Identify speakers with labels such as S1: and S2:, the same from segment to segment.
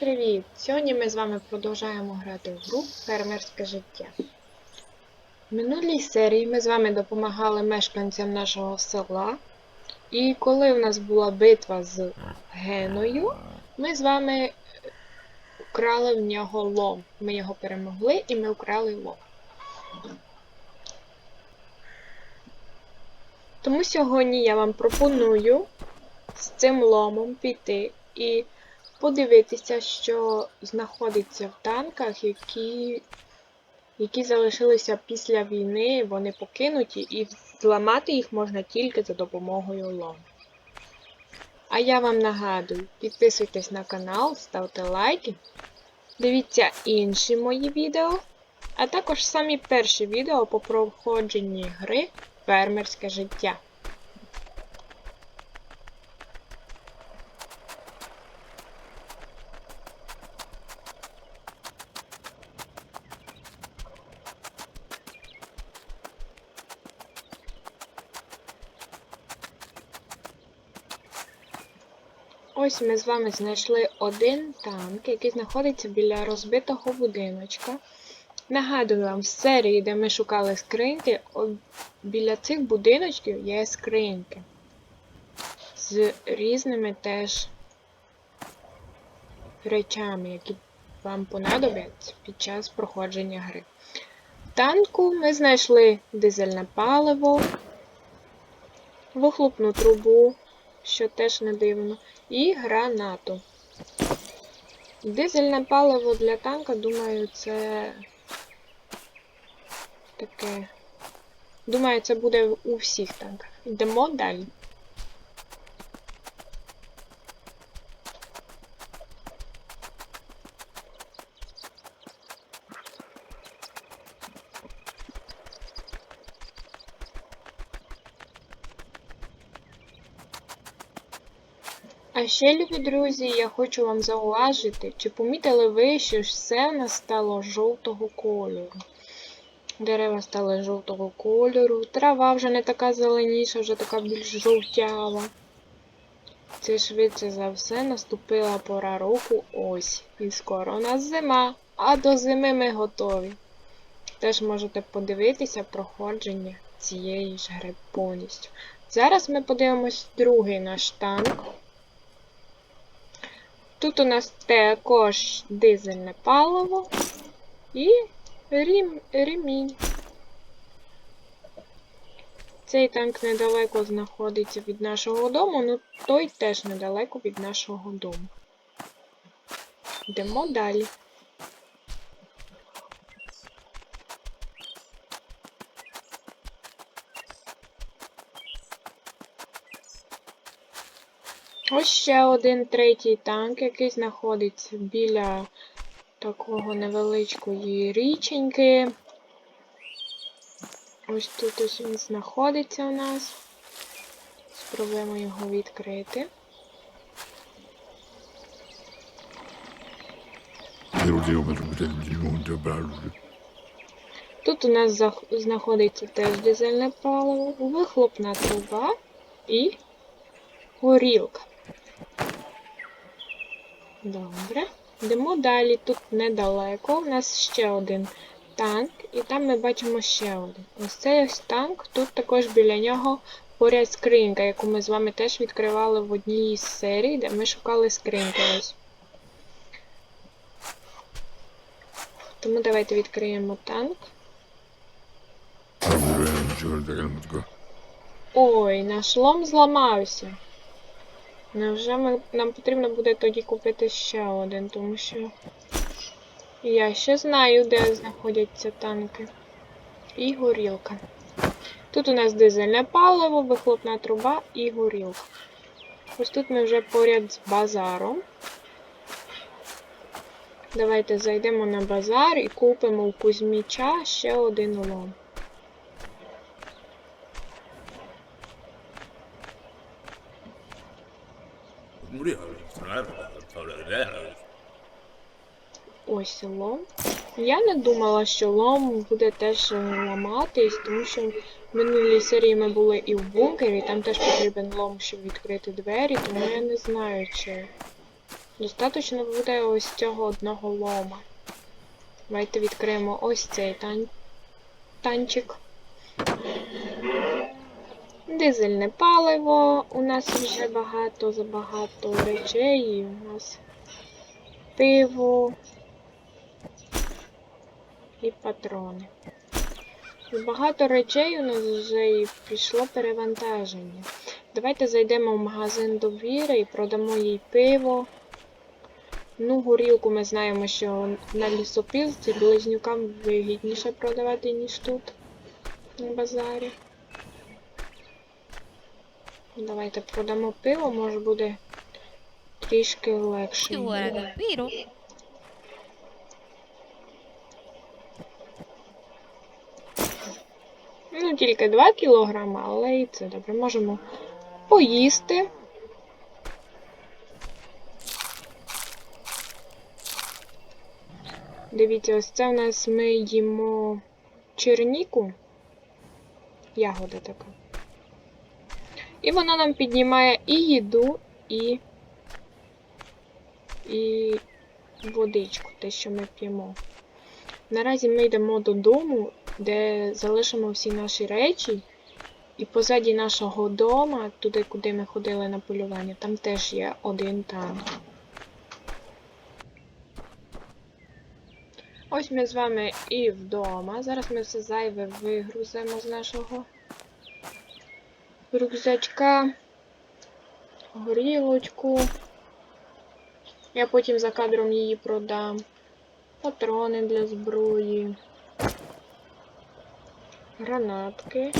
S1: привіт! Сьогодні ми з вами продовжаємо грати в гру Фермерське життя. В минулій серії ми з вами допомагали мешканцям нашого села. І коли в нас була битва з Геною, ми з вами вкрали в нього лом. Ми його перемогли і ми вкрали лом. Тому сьогодні я вам пропоную з цим ломом піти і подивитися, що знаходиться в танках, які, які залишилися після війни, вони покинуті, і зламати їх можна тільки за допомогою лому. А я вам нагадую, підписуйтесь на канал, ставте лайки, дивіться інші мої відео, а також самі перші відео по проходженні гри Фермерське життя. Ось ми з вами знайшли один танк, який знаходиться біля розбитого будиночка. Нагадую вам, в серії, де ми шукали скриньки, біля цих будиночків є скриньки. З різними теж речами, які вам понадобляться під час проходження гри. В танку ми знайшли дизельне паливо, вихлопну трубу, що теж не дивно, і гранату. Дизельне паливо для танка, думаю, це таке. Думаю, це буде у всіх танках. Йдемо далі. А ще, любі друзі, я хочу вам зауважити, чи помітили ви, що все нас стало жовтого кольору. Дерева стали жовтого кольору, трава вже не така зеленіша, вже така більш жовтява. Це швидше за все наступила пора року ось. І скоро у нас зима, а до зими ми готові. Теж можете подивитися проходження цієї ж гри повністю. Зараз ми подивимось другий наш танк. Тут у нас також дизельне паливо і рім, ремінь. Цей танк недалеко знаходиться від нашого дому, ну той теж недалеко від нашого дому. Йдемо далі. Ось ще один третій танк, який знаходиться біля такого невеличкої річеньки. Ось тут ось він знаходиться у нас. Спробуємо його відкрити. Тут у нас знаходиться теж дизельне паливо, вихлопна труба і горілка. Добре. Йдемо далі. Тут недалеко. У нас ще один танк, і там ми бачимо ще один. Ось цей ось танк. Тут також біля нього поряд скринька, яку ми з вами теж відкривали в одній із серій, де ми шукали скриньки. Ось. Тому давайте відкриємо танк. Ой, наш лом зламався. Невже ми, нам потрібно буде тоді купити ще один, тому що я ще знаю, де знаходяться танки. І горілка. Тут у нас дизельне паливо, вихлопна труба і горілка. Ось тут ми вже поряд з базаром. Давайте зайдемо на базар і купимо у Кузьміча ще один лом. Ось лом. Я не думала, що лом буде теж е, ламатись, тому що в минулій серії ми були і в бункері, там теж потрібен лом, щоб відкрити двері, тому я не знаю, чи Достаточно буде ось цього одного лома. Давайте відкриємо ось цей тан... танчик. Дизельне паливо. У нас вже багато забагато речей. І у нас пиво і патрони. Багато речей у нас вже і пішло перевантаження. Давайте зайдемо в магазин довіри і продамо їй пиво. Ну, горілку ми знаємо, що на лісопілці близнюкам вигідніше продавати, ніж тут, на базарі. Давайте продамо пиво, може буде трішки легше. Ну, тільки 2 кілограми, але і це добре. Можемо поїсти. Дивіться, ось це у нас ми їмо черніку. Ягода така. І вона нам піднімає і їду, і, і водичку, те, що ми п'ємо. Наразі ми йдемо додому, де залишимо всі наші речі. І позаді нашого дома, туди, куди ми ходили на полювання, там теж є один танк. Ось ми з вами і вдома. Зараз ми все зайве вигрузимо з нашого рюкзачка, горілочку. Я потім за кадром її продам. Патрони для зброї. Гранатки.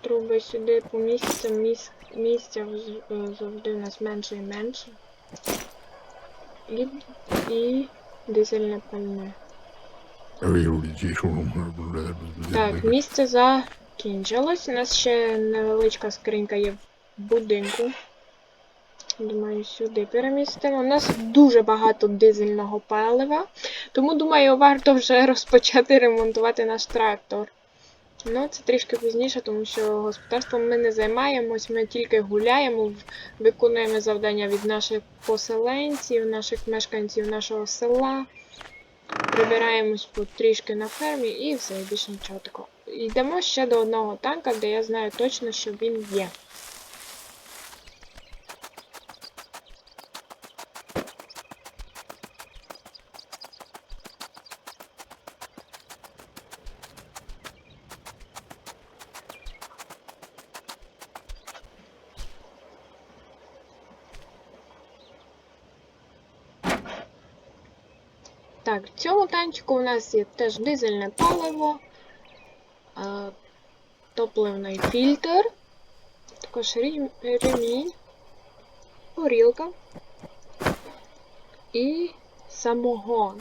S1: Труби сюди по місцям. Міс... Місця е, завжди у нас менше і менше. І, і дизельне пальне. Так, місце закінчилось. У нас ще невеличка скринька є в будинку. Думаю, сюди перемістимо. У нас дуже багато дизельного палива, тому думаю, варто вже розпочати ремонтувати наш трактор. Ну, це трішки пізніше, тому що господарством ми не займаємось, ми тільки гуляємо, виконуємо завдання від наших поселенців, наших мешканців нашого села. Прибираємось потрішки на фермі і все, більше нічого такого. Йдемо ще до одного танка, де я знаю точно, що він є. Так, в цьому танчику у нас є теж дизельне паливо, топливний фільтр, також ремінь, горілка і самогон.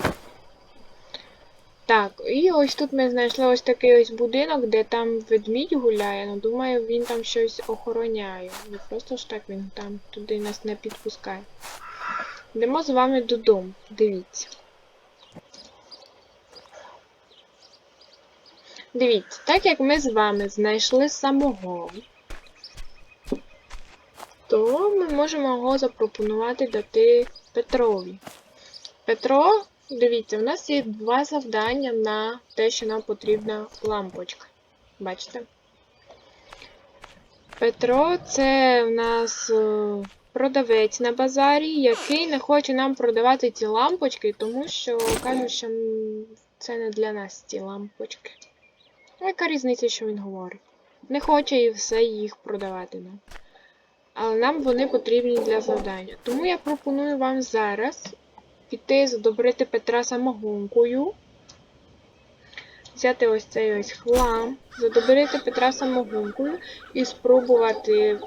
S1: Так, і ось тут ми знайшли ось такий ось будинок, де там ведмідь гуляє. Ну, думаю, він там щось охороняє. Не просто ж так він там туди нас не підпускає. Йдемо з вами додому. Дивіться. Дивіться, так як ми з вами знайшли самогон, то ми можемо його запропонувати дати Петрові. Петро, дивіться, у нас є два завдання на те, що нам потрібна лампочка. Бачите? Петро це у нас е, продавець на базарі, який не хоче нам продавати ці лампочки, тому що кажуть, що це не для нас ці лампочки. Ну, яка різниця, що він говорить? Не хоче і все їх продавати нам. Але нам вони потрібні для завдання. Тому я пропоную вам зараз піти задобрити Петра самогонкою. Взяти ось цей ось хлам, задобрити Петра самогонкою і спробувати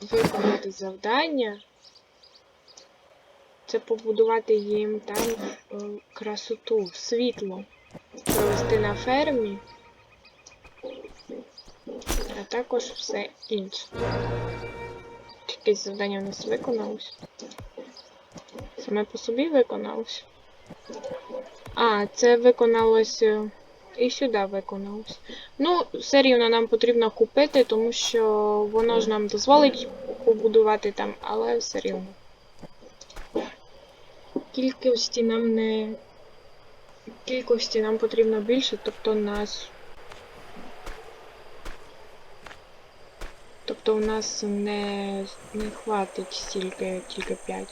S1: виконати завдання. Це побудувати їм там е, красоту, світло, провести на фермі а також все інше. Якесь завдання у нас виконалось. Саме по собі виконалось. А, це виконалось е, і сюди виконалось. Ну, все рівно нам потрібно купити, тому що воно ж нам дозволить побудувати там, але все рівно. кількості нам не. Кількості нам потрібно більше, тобто нас. Тобто у нас не, не хватить стільки тільки 5.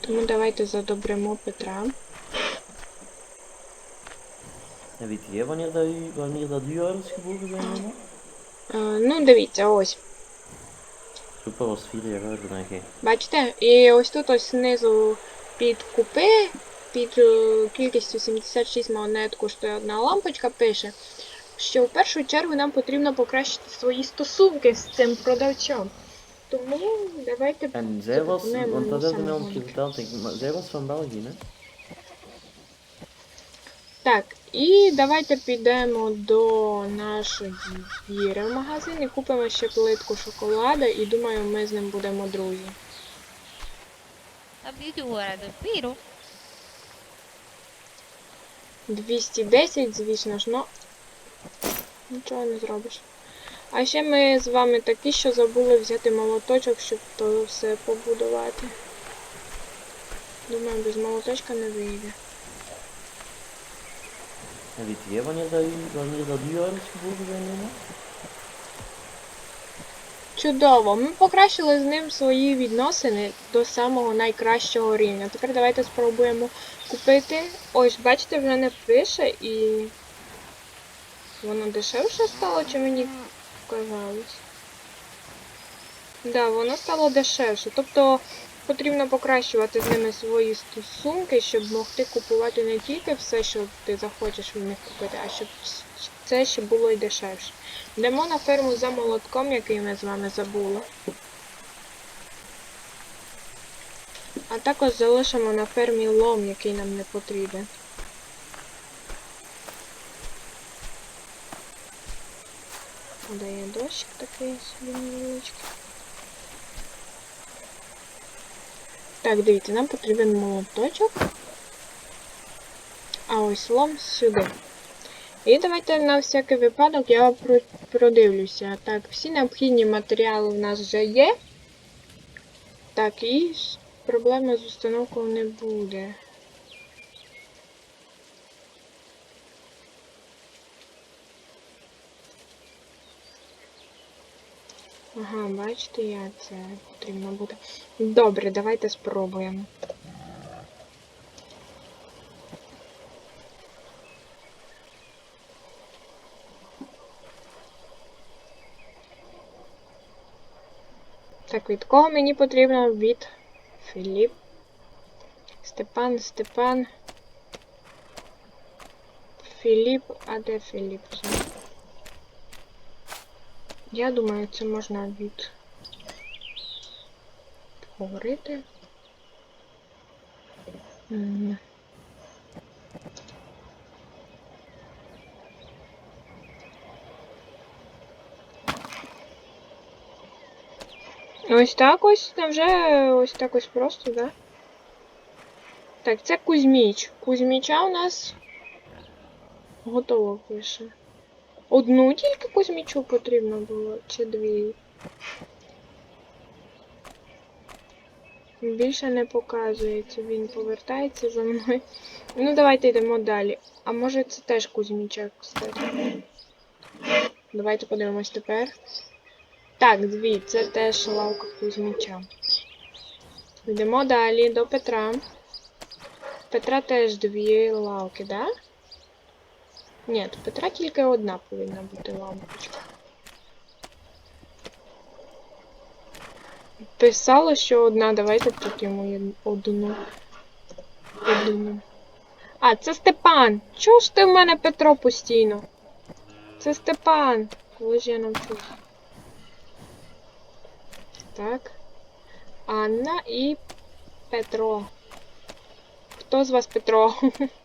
S1: Тому давайте задобримо Петра.
S2: Dat uw ouders geboren zijn, mama?
S1: Е, ну, дивіться, ось.
S2: Jaar ouder dan.
S1: Бачите? І ось тут ось знизу під купи, під е, кількістю 76 монет коштує одна лампочка, пише, що в першу чергу нам потрібно покращити свої стосунки з цим продавцем. Тому давайте.
S2: En zij was, want dat
S1: dat
S2: hebben we al
S1: zijn
S2: een keer verteld, maar zij was van België, hè?
S1: Так, і давайте підемо до нашої віри в магазин і купимо ще плитку шоколаду, і думаю, ми з ним будемо друзі.
S3: Del piro.
S1: 210, звісно ж, но нічого не зробиш. А ще ми з вами такі, що забули взяти молоточок, щоб то все побудувати. Думаю, без молоточка не вийде.
S2: Dat uw ouders geboren zijn, mama?
S1: Чудово! Ми покращили з ним свої відносини до самого найкращого рівня. Тепер давайте спробуємо купити. Ось, бачите, вже не пише і. Воно дешевше стало, чи мені казалось? Да, воно стало дешевше. Тобто потрібно покращувати з ними свої стосунки, щоб могти купувати не тільки все, що ти захочеш від них купити, а щоб це ще було й дешевше. Йдемо на ферму за молотком, який ми з вами забули. А також залишимо на фермі лом, який нам не потрібен. Де є дощик такий собі невеличкий. Так, дивіться, нам потрібен молоточок. А ось лом сюди. І давайте на всякий випадок я продивлюся. Так, всі необхідні матеріали в нас вже є. Так, і проблеми з установкою не буде. Ага, бачите, як це потрібно буде. Добре, давайте спробуємо. Так, від кого мені потрібно? Від Філіп. Степан, Степан. Філіп, а де Філіп? Я думаю, це можна від поговорити. Ось так ось, вже ось так ось просто, да? Так, це Кузьміч. Кузьміча у нас готово пише. Одну тільки Кузьмічу потрібно було, чи дві? Більше не показується, він повертається за мною. Ну, давайте йдемо далі. А може це теж Кузьміча, кстати. Давайте подивимось тепер. Так, дві, це теж лавка Кузьміча. Йдемо далі до Петра. Петра теж дві лавки, да? Ні, Петра тільки одна повинна бути лампочка. Писало, що одна, давайте тут йому одну. Одну. А, це Степан! Чого ж ти в мене Петро постійно? Це Степан. Коли ж я навчусь? Так. Анна і Петро. Хто з вас Петро?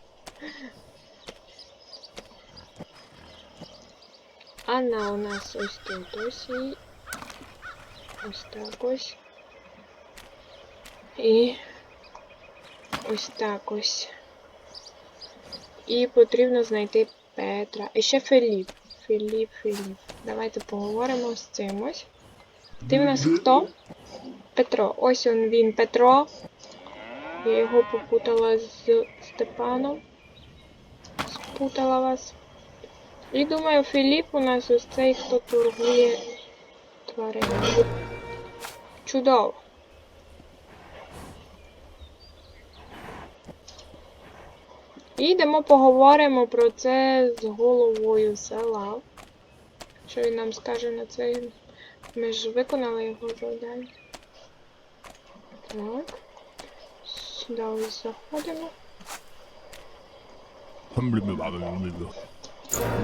S1: Анна у нас ось тут ось і ось так ось. І ось так ось. І потрібно знайти Петра. І ще Філіп. Філіп, Філіп. Давайте поговоримо з цим ось. Ти в нас хто? Петро. Ось он він, Петро. Я його попутала з Степаном. Спутала вас. І думаю, Філіп у нас ось цей, хто торгує тваринами. Чудово. І йдемо поговоримо про це з головою села. Що він нам скаже на це? Ми ж виконали його завдання. Так. Сюди заходимо.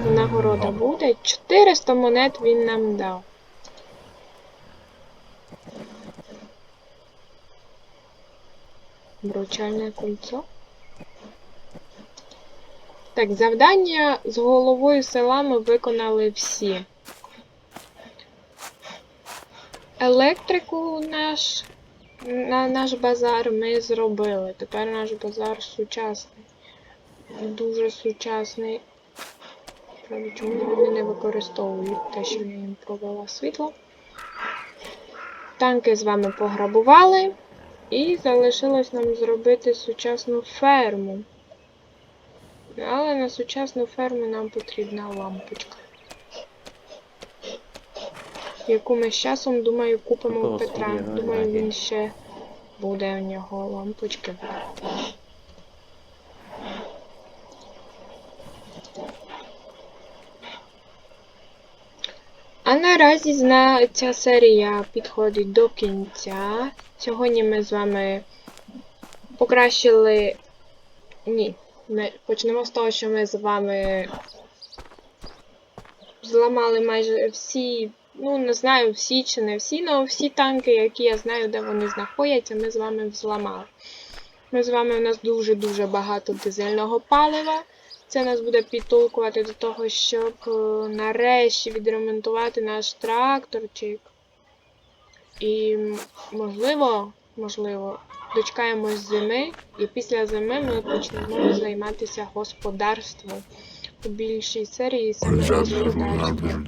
S1: Нагорода буде. 400 монет він нам дав. Вручальне кольцо. Так, завдання з головою села ми виконали всі. Електрику наш, на наш базар ми зробили. Тепер наш базар сучасний. Дуже сучасний. Правда, чому вони не використовують те, що я їм провела світло. Танки з вами пограбували. І залишилось нам зробити сучасну ферму. Але на сучасну ферму нам потрібна лампочка. Яку ми з часом, думаю, купимо у Петра. Думаю, він ще буде в нього лампочки. А наразі зна... ця серія підходить до кінця. Сьогодні ми з вами покращили. Ні. Ми почнемо з того, що ми з вами зламали майже всі, ну не знаю, всі чи не всі, але всі танки, які я знаю, де вони знаходяться, ми з вами взламали. Ми з вами у нас дуже-дуже багато дизельного палива. Це нас буде підтолкувати до того, щоб е, нарешті відремонтувати наш тракторчик. І можливо, можливо, дочекаємось зими, і після зими ми почнемо займатися господарством. У більшій серії саме господарством.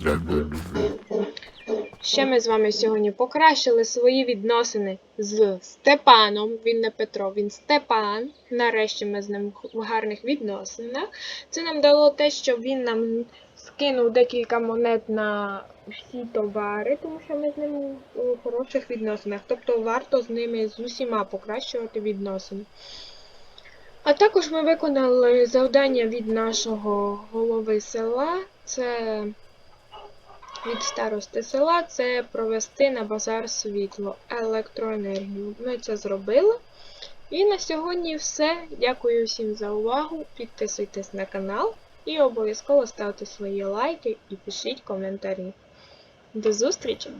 S1: Ще ми з вами сьогодні покращили свої відносини з Степаном. Він не Петро, він Степан. Нарешті ми з ним в гарних відносинах. Це нам дало те, що він нам скинув декілька монет на всі товари, тому що ми з ним у хороших відносинах. Тобто варто з ними з усіма покращувати відносини. А також ми виконали завдання від нашого голови села. Це від старости села це провести на базар світло, електроенергію. Ми це зробили. І на сьогодні все. Дякую всім за увагу. Підписуйтесь на канал і обов'язково ставте свої лайки і пишіть коментарі. До зустрічі!